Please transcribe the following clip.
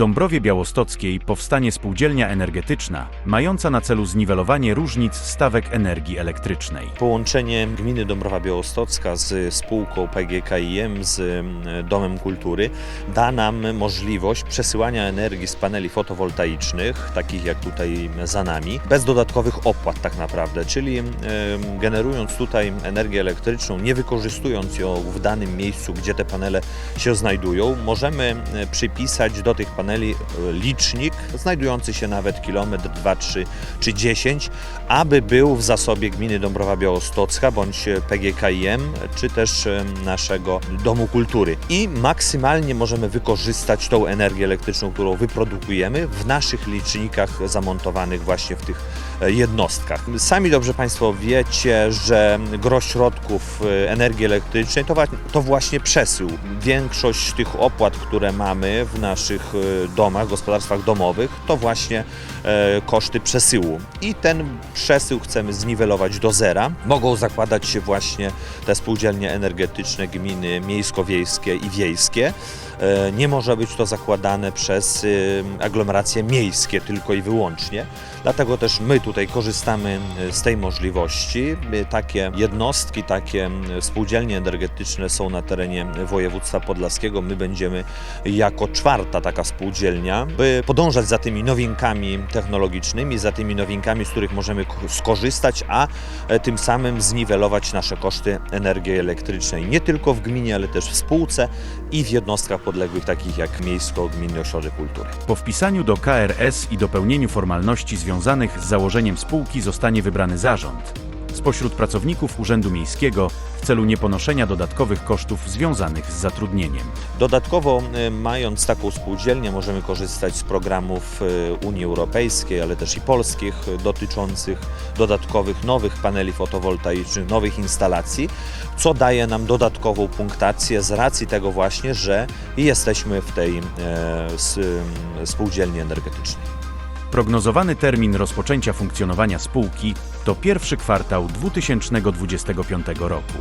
Dąbrowie Białostockiej powstanie spółdzielnia energetyczna, mająca na celu zniwelowanie różnic stawek energii elektrycznej. Połączenie gminy Dąbrowa Białostocka z spółką PGKiM, z mm, Domem Kultury da nam możliwość przesyłania energii z paneli fotowoltaicznych, takich jak tutaj za nami, bez dodatkowych opłat tak naprawdę, czyli em, generując tutaj energię elektryczną, nie wykorzystując ją w danym miejscu, gdzie te panele się znajdują, możemy e, przypisać do tych paneli e, licznik znajdujący się nawet kilometr, 2, 3 czy 10, aby był w zasobie gminy Dąbrowa Białostocka bądź PGKiM, czy też naszego Domu Kultury. I maksymalnie możemy wykorzystać tą energię elektryczną, którą wyprodukujemy w naszych licznikach zamontowanych właśnie w tych jednostkach. Sami dobrze Państwo wiecie, że gro środków e, energii elektrycznej to, to właśnie przesył. Większość tych opłat, które mamy w naszych e, domach, gospodarstwach domowych, to właśnie e, koszty przesyłu. I ten przesył chcemy zniwelować do zera. Mogą zakładać się właśnie te spółdzielnie energetyczne gminy miejsko-wiejskie i wiejskie. E, Nie może być to zakładane przez aglomeracje miejskie tylko i wyłącznie. Dlatego też my tutaj korzystamy y, z tej możliwości. Takie jednostki, takie spółdzielnie energetyczne są na terenie województwa podlaskiego. My będziemy jako czwarta taka spółdzielnia, by podążać za tymi nowinkami technologicznymi, za tymi nowinkami, z których możemy skorzystać, a e, tym samym zniwelować nasze koszty energii elektrycznej nie tylko w gminie, ale też w spółce i w jednostkach podległych takich jak Miejsko-Gminny Ośrodek Kultury. Po wpisaniu do KRS i dopełnieniu formalności związanych z założeniem spółki zostanie wybrany zarząd. Spośród pracowników Urzędu Miejskiego w celu nieponoszenia dodatkowych kosztów związanych z zatrudnieniem. Dodatkowo, y, mając taką spółdzielnię, możemy korzystać z programów y, Unii Europejskiej, ale też i polskich, y, dotyczących dodatkowych nowych paneli fotowoltaicznych, nowych instalacji, co daje nam dodatkową punktację z racji tego właśnie, że jesteśmy w tej spółdzielni energetycznej. Prognozowany termin rozpoczęcia funkcjonowania spółki to pierwszy kwartał 2025 roku.